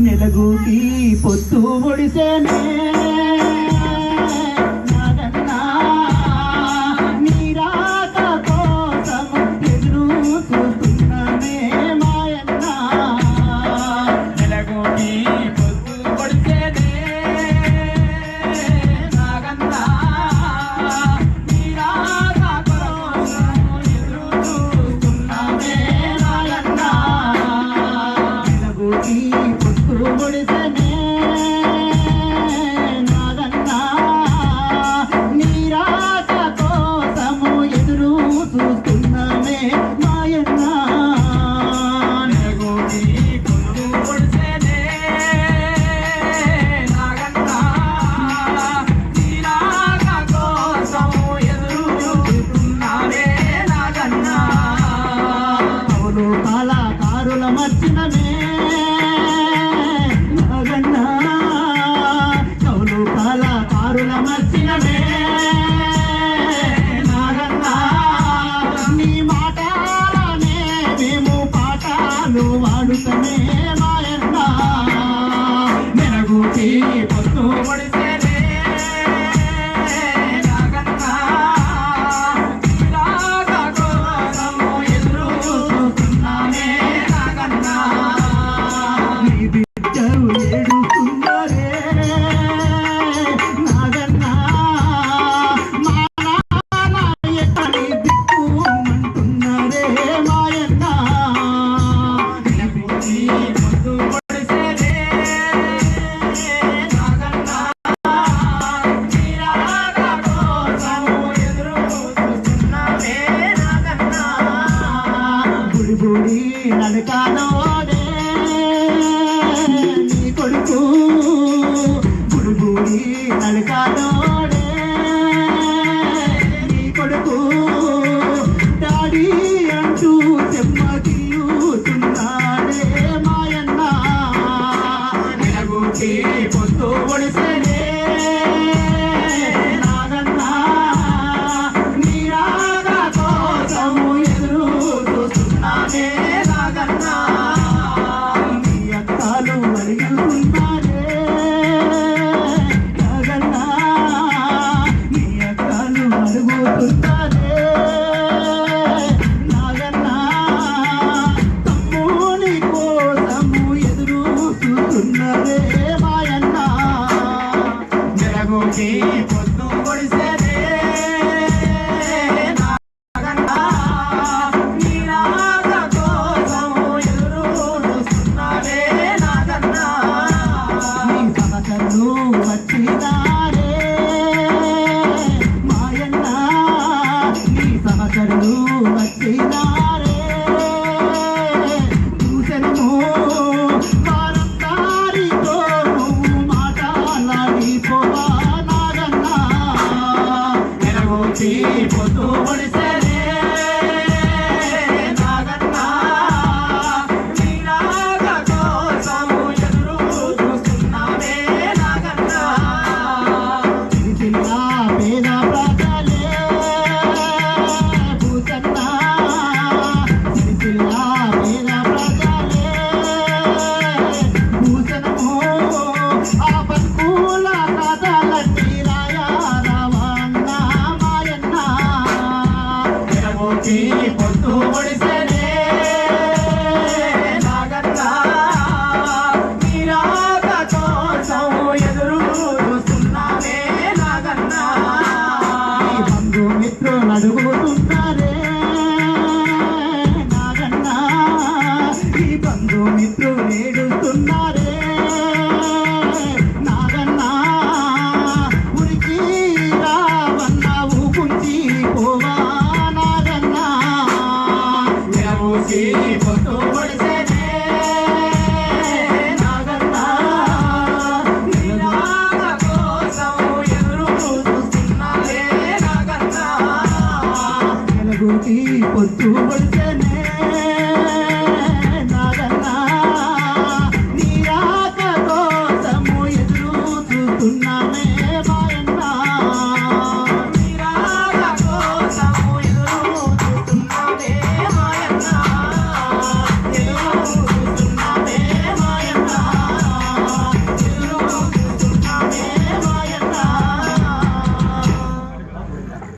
నెలగుకి పొత్తు ఒడిసేనే అమర్చిననే నాగన్న కౌలు పాల కారుల మర్చిననే నాగన్న నీ మాటలనే మేము పాఠాలు వాడుతనే నాయన్న మెరగుకి పొత్తు గుడి నడకాలోనే నీ కొడుకు. గుడి నడకాలో ची फोटो बड़ से ఈ పొద్దు వచ్చనే నాగన్నా నీ ఆక కోసము ఎదురు చూస్తున్నా